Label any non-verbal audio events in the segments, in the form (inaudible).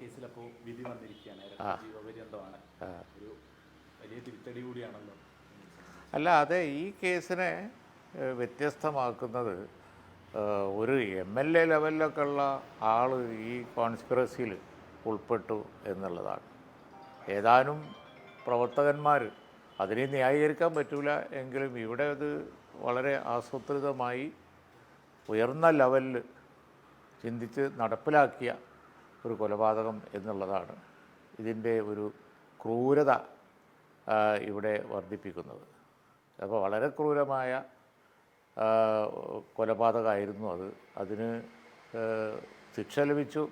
കേസിൽ അപ്പോൾ വിധി വന്നിരിക്കുകയാണ്. ജീവപര്യന്തമാണ്. ഒരു വലിയ തിരിച്ചടി കൂടിയാണല്ലോ. അല്ല അതെ ഈ കേസിനെ വ്യത്യസ്തമാക്കുന്നത് ഒരു എം എൽ എ ലെവലിലൊക്കെ ഉള്ള ആൾ ഈ കോൺസ്പിറസിയിൽ ഉൾപ്പെട്ടു എന്നുള്ളതാണ്. ഏതാനും പ്രവർത്തകന്മാർ അതിനെ ന്യായീകരിക്കാൻ പറ്റില്ല എങ്കിലും ഇവിടെ അത് വളരെ ആസൂത്രിതമായി ഉയർന്ന ലെവലിൽ ചിന്തിച്ച് നടപ്പിലാക്കിയ ഒരു കൊലപാതകം എന്നുള്ളതാണ് ഇതിന്റെ ഒരു ക്രൂരത ഇവിടെ വർദ്ധിപ്പിക്കുന്നത്. അപ്പോൾ വളരെ ക്രൂരമായ കൊലപാതകമായിരുന്നു അത്. അതിന് ശിക്ഷ ലഭിച്ചു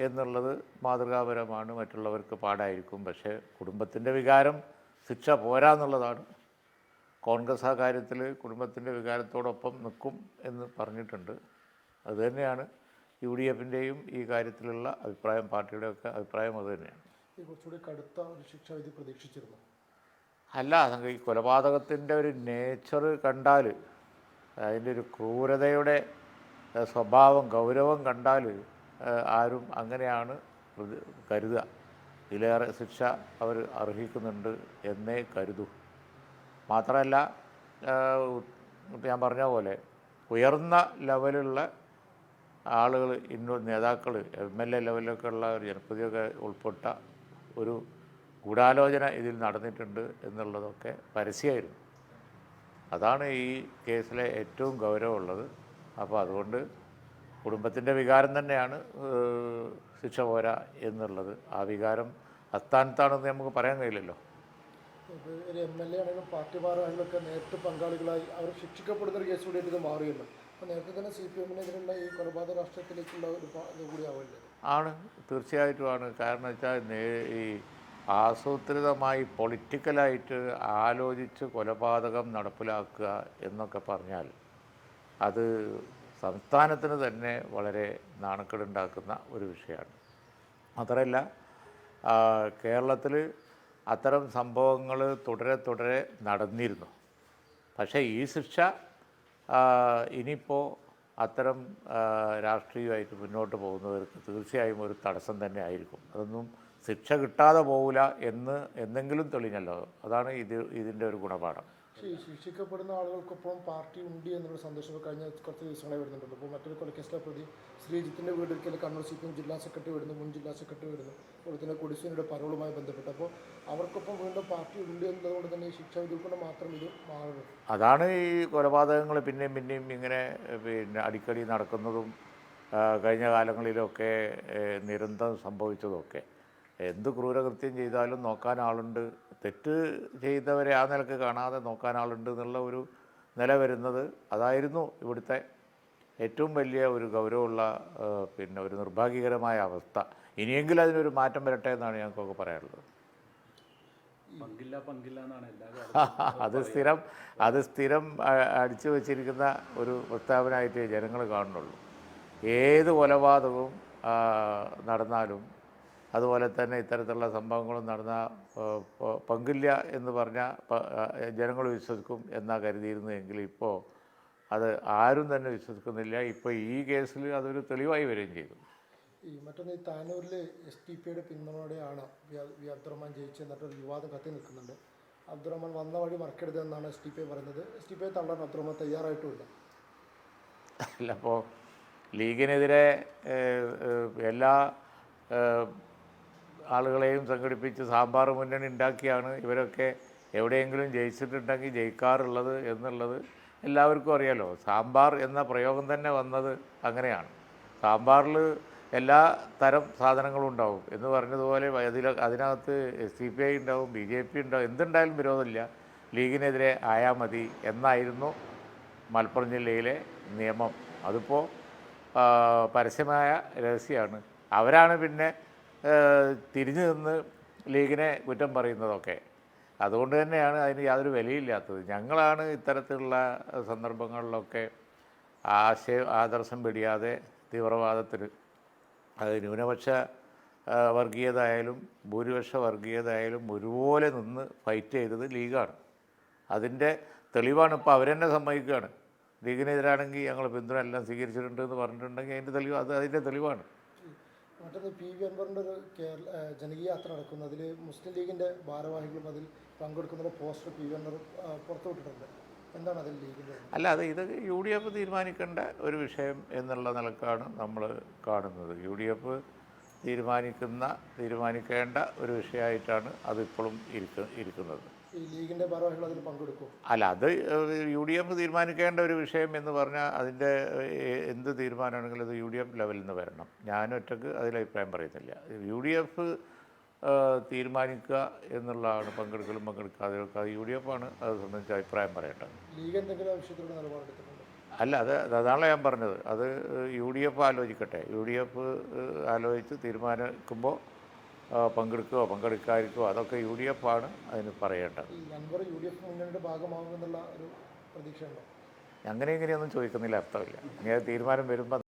എന്നുള്ളത് മാതൃകാപരമാണ് മറ്റുള്ളവർക്ക് പാടായിരിക്കും. പക്ഷേ കുടുംബത്തിന്റെ വികാരം ശിക്ഷ പോരാന്നുള്ളതാണ് കോൺഗ്രസ് ആ കാര്യത്തിൽ കുടുംബത്തിന്റെ വികാരത്തോടൊപ്പം നിൽക്കും എന്ന് പറഞ്ഞിട്ടുണ്ട്. അതുതന്നെയാണ് യു ഡി എഫിന്റെയും ഈ കാര്യത്തിലുള്ള അഭിപ്രായം പാർട്ടിയുടെയൊക്കെ അഭിപ്രായം അതുതന്നെയാണ് ഈ കുറച്ചുകൂടി കടുത്ത ഒരു ശിക്ഷാവിധി പ്രതീക്ഷിച്ചിരുന്നു. അല്ല ഈ കൊലപാതകത്തിന്റെ ഒരു നേച്ചർ കണ്ടാൽ അതിന്റെ ഒരു ക്രൂരതയുടെ സ്വഭാവം ഗൗരവം കണ്ടാൽ ആരും അങ്ങനെയാണ് കരുതുക ഇതിലേറെ ശിക്ഷ അവർ അർഹിക്കുന്നുണ്ട് എന്നേ കരുതൂ. മാത്രമല്ല ഞാൻ പറഞ്ഞ പോലെ ഉയർന്ന ലെവലുള്ള ആളുകൾ ഇന്നോ നേതാക്കൾ എം എൽ എ ലെവലിലൊക്കെ ഉള്ള ഒരു ജനപ്രതിയൊക്കെ ഉൾപ്പെട്ട ഒരു ഗൂഢാലോചന ഇതിൽ നടന്നിട്ടുണ്ട് എന്നുള്ളതൊക്കെ പരസ്യമായിരുന്നു. അതാണ് ഈ കേസിലെ ഏറ്റവും ഗൗരവമുള്ളത്. അപ്പോൾ അതുകൊണ്ട് കുടുംബത്തിന്റെ വികാരം തന്നെയാണ് ശിക്ഷ പോരാ എന്നുള്ളത്. ആ വികാരം അസ്ഥാനത്താണെന്ന് നമുക്ക് പറയാൻ കഴിയില്ലല്ലോ. എം എൽ എ ആണെങ്കിലും പാർട്ടി മാറാണെങ്കിലും ഒക്കെ നേരിട്ട് പങ്കാളികളായി അവർ ശിക്ഷിക്കപ്പെടുന്ന ഒരു കേസ് കൂടിയിട്ട് ഇത് മാറിയല്ലോ അപ്പോൾ നേരത്തെ തന്നെ സി പി എമ്മിനെതിരുള്ള ഈ കൊലപാതക രാഷ്ട്രീയത്തിലേക്കുള്ള ഒരു പ- ഇത് കൂടി ആവില്ലേ ആണ്. കാരണം വെച്ചാൽ ഈ ആസൂത്രിതമായി പൊളിറ്റിക്കലായിട്ട് ആലോചിച്ച് കൊലപാതകം നടപ്പിലാക്കുക എന്നൊക്കെ പറഞ്ഞാൽ അത് സംസ്ഥാനത്തിന് തന്നെ വളരെ നാണക്കേടുണ്ടാക്കുന്ന ഒരു വിഷയമാണ്. മാത്രമല്ല കേരളത്തിൽ അത്തരം സംഭവങ്ങൾ തുടരെ തുടരെ നടന്നിരുന്നു. പക്ഷേ ഈ ശിക്ഷ ഇനിയിപ്പോൾ അത്തരം രാഷ്ട്രീയമായിട്ട് മുന്നോട്ട് പോകുന്നവർക്ക് തീർച്ചയായും ഒരു തടസ്സം തന്നെ ആയിരിക്കും. അതൊന്നും ശിക്ഷ കിട്ടാതെ പോകില്ല എന്ന് എന്തെങ്കിലും തെളിഞ്ഞല്ലോ. അതാണ് ഇത് ഇതിന്റെ ഒരു ഗുണപാഠം. ശിക്ഷിക്കപ്പെടുന്ന ആളുകൾക്കൊപ്പം പാർട്ടി ഉണ്ട് എന്നുള്ള സന്ദേശം കഴിഞ്ഞ കുറച്ച് ദിവസങ്ങളായി വരുന്നുണ്ട്. അപ്പോൾ മറ്റൊരു കൊലക്കേസിലെ പ്രതി ശ്രീജിത്തിന്റെ വീടൊരിക്കൽ കണ്ണൂർ സി പി എം ജില്ലാ സെക്രട്ടറി വരുന്നു മുൻ ജില്ലാ സെക്രട്ടറി വരുന്നു. അതുപോലെ തന്നെ കൊടിസുനിയുടെ പരോളുമായി ബന്ധപ്പെട്ട്. അപ്പോൾ അവർക്കൊപ്പം വീണ്ടും പാർട്ടി ഉണ്ട് എന്നതുകൊണ്ട് തന്നെ ഈ ശിക്ഷ കൊണ്ട് മാത്രം ഇത് മാറുന്നത് അതാണ് ഈ കൊലപാതകങ്ങൾ പിന്നെയും പിന്നെയും ഇങ്ങനെ പിന്നെ അടിക്കടി നടക്കുന്നതും കഴിഞ്ഞ കാലങ്ങളിലൊക്കെ നിരന്തരം സംഭവിച്ചതൊക്കെ എന്ത് ക്രൂരകൃത്യം ചെയ്താലും നോക്കാൻ ആളുണ്ട്. തെറ്റ് ചെയ്തവരെ ആ നിലയ്ക്ക് കാണാതെ നോക്കാൻ ആളുണ്ട് എന്നുള്ള ഒരു നില വരുന്നത് അതായിരുന്നു ഇവിടുത്തെ ഏറ്റവും വലിയ ഒരു ഗൗരവമുള്ള പിന്നെ ഒരു നിർഭാഗ്യകരമായ അവസ്ഥ. ഇനിയെങ്കിലും അതിനൊരു മാറ്റം വരട്ടെ എന്നാണ് ഞങ്ങൾക്കൊക്കെ പറയാനുള്ളത് പങ്കില്ല പങ്കില്ല എന്നാണ് (laughs) അത് സ്ഥിരം അത് സ്ഥിരം അടിച്ചു വച്ചിരിക്കുന്ന ഒരു പ്രസ്താവനയായിട്ട് ജനങ്ങൾ കാണുന്നുള്ളൂ. ഏത് കൊലപാതകവും നടന്നാലും അതുപോലെ തന്നെ ഇത്തരത്തിലുള്ള സംഭവങ്ങളും നടന്ന പങ്കില്ല എന്ന് പറഞ്ഞാൽ ജനങ്ങൾ വിശ്വസിക്കും എന്നാ കരുതിയിരുന്നെങ്കിൽ ഇപ്പോൾ അത് ആരും തന്നെ വിശ്വസിക്കുന്നില്ല. ഇപ്പോൾ ഈ കേസിൽ അതൊരു തെളിവായി വരികയും ചെയ്തു. ഈ മറ്റൊന്ന് ഈ താനൂരിൽ എസ് ടി പിയുടെ പിന്തുണയോടെയാണ് വി- അബ്ദുറഹ്മാൻ ജയിച്ചത് എന്നിട്ടൊരു വിവാദം കത്തി നിൽക്കുന്നുണ്ട്. അബ്ദുറഹ്മാൻ വന്ന വഴി മറക്കരുതെന്നാണ് എസ് ടി പി പറയുന്നത്. എസ് ടി പി തള്ളാൻ അബ്ദുറഹ്മാൻ തയ്യാറായിട്ടുമില്ല. അല്ല അപ്പോൾ ലീഗിനെതിരെ എല്ലാ ആളുകളെയും സംഘടിപ്പിച്ച് സാമ്പാർ മുന്നണി ഉണ്ടാക്കിയാണ് ഇവരൊക്കെ എവിടെയെങ്കിലും ജയിച്ചിട്ടുണ്ടെങ്കിൽ ജയിക്കാറുള്ളത് എന്നുള്ളത് എല്ലാവർക്കും അറിയാലോ. സാമ്പാർ എന്ന പ്രയോഗം തന്നെ വന്നത് അങ്ങനെയാണ്. സാമ്പാറിൽ എല്ലാ തരം സാധനങ്ങളും ഉണ്ടാവും. എന്ന് പറഞ്ഞതുപോലെ അതിൽ അതിനകത്ത് സി പി ഐ ഉണ്ടാവും ബി ജെ പി ഉണ്ടാവും എന്തുണ്ടായാലും വിരോധമില്ല. ലീഗിനെതിരെ ആയാൽ മതി എന്നായിരുന്നു മലപ്പുറം ജില്ലയിലെ നിയമം. അതിപ്പോൾ പരസ്യമായ രഹസ്യമാണ്. അവരാണ് പിന്നെ തിരിഞ്ഞു നിന്ന് ലീഗിനെ കുറ്റം പറയുന്നതൊക്കെ. അതുകൊണ്ട് തന്നെയാണ് അതിന് യാതൊരു വിലയില്ലാത്തത്. ഞങ്ങളാണ് ഇത്തരത്തിലുള്ള സന്ദർഭങ്ങളിലൊക്കെ ആശയ ആദർശം പിടിയാതെ തീവ്രവാദത്തിന് അത് ന്യൂനപക്ഷ വർഗീയതായാലും ഭൂരിപക്ഷ വർഗീയതായാലും ഒരുപോലെ നിന്ന് ഫൈറ്റ് ചെയ്തത് ലീഗാണ്. അതിന്റെ തെളിവാണ് ഇപ്പോൾ അവരെന്നെ സമ്മതിക്കുകയാണ്. ലീഗിനെതിരാണെങ്കിൽ ഞങ്ങൾ പിന്തുണ എല്ലാം സ്വീകരിച്ചിട്ടുണ്ട് എന്ന് പറഞ്ഞിട്ടുണ്ടെങ്കിൽ അതിന്റെ തെളിവ് അത് അതിന്റെ തെളിവാണ്. മറ്റൊന്ന് പി വി അൻവറിന്റെ ഒരു കേരള ജനകീയ യാത്ര നടക്കുന്നു. അതിൽ മുസ്ലിം ലീഗിന്റെ ഭാരവാഹികളും അതിൽ പങ്കെടുക്കുന്ന പോസ്റ്റർ പി വി അൻവർ പുറത്തുവിട്ടിട്ടുണ്ട് എന്താണ് അതിൽ ലീഗിന്റെ അല്ല അത് ഇത് യു ഡി എഫ് തീരുമാനിക്കേണ്ട ഒരു വിഷയം എന്നുള്ള നിലക്കാണ് നമ്മൾ കാണുന്നത്. യു ഡി എഫ് തീരുമാനിക്കുന്ന തീരുമാനിക്കേണ്ട ഒരു വിഷയമായിട്ടാണ് അതിപ്പോഴും ഇരിക്ക ഇരിക്കുന്നത്. ഭാരവാഹികൾ അതിൽ പങ്കെടുക്കും? അല്ല അത് യു ഡി എഫ് തീരുമാനിക്കേണ്ട ഒരു വിഷയം എന്ന് പറഞ്ഞാൽ അതിന്റെ എന്ത് തീരുമാനമാണെങ്കിലും അത് യു ഡി എഫ് ലെവലിൽ നിന്ന് വരണം. ഞാൻ ഒറ്റയ്ക്ക് അതിൽ അഭിപ്രായം പറയുന്നില്ല. യു ഡി എഫ് തീരുമാനിക്കുക എന്നുള്ളതാണ് പങ്കെടുക്കലും പങ്കെടുക്കാതെയൊക്കെ. അത് യു ഡി എഫ് ആണ് അത് സംബന്ധിച്ച് അഭിപ്രായം പറയേണ്ടത്. ലീഗ് എന്തെങ്കിലും അല്ല അത് അതാണ് ഞാൻ പറഞ്ഞത്. അത് യു ഡി എഫ് ആലോചിക്കട്ടെ. യു ഡി എഫ് ആലോചിച്ച് തീരുമാനിക്കുമ്പോൾ പങ്കെടുക്കുകയോ പങ്കെടുക്കാതിരിക്കുകയോ അതൊക്കെ യു ഡി എഫ് ആണ് അതിന് പറയേണ്ടത്. അങ്ങനെ ഇങ്ങനെയൊന്നും ചോദിക്കുന്നില്ല അർത്ഥമില്ല. ഇങ്ങനെ തീരുമാനം വരുമ്പോൾ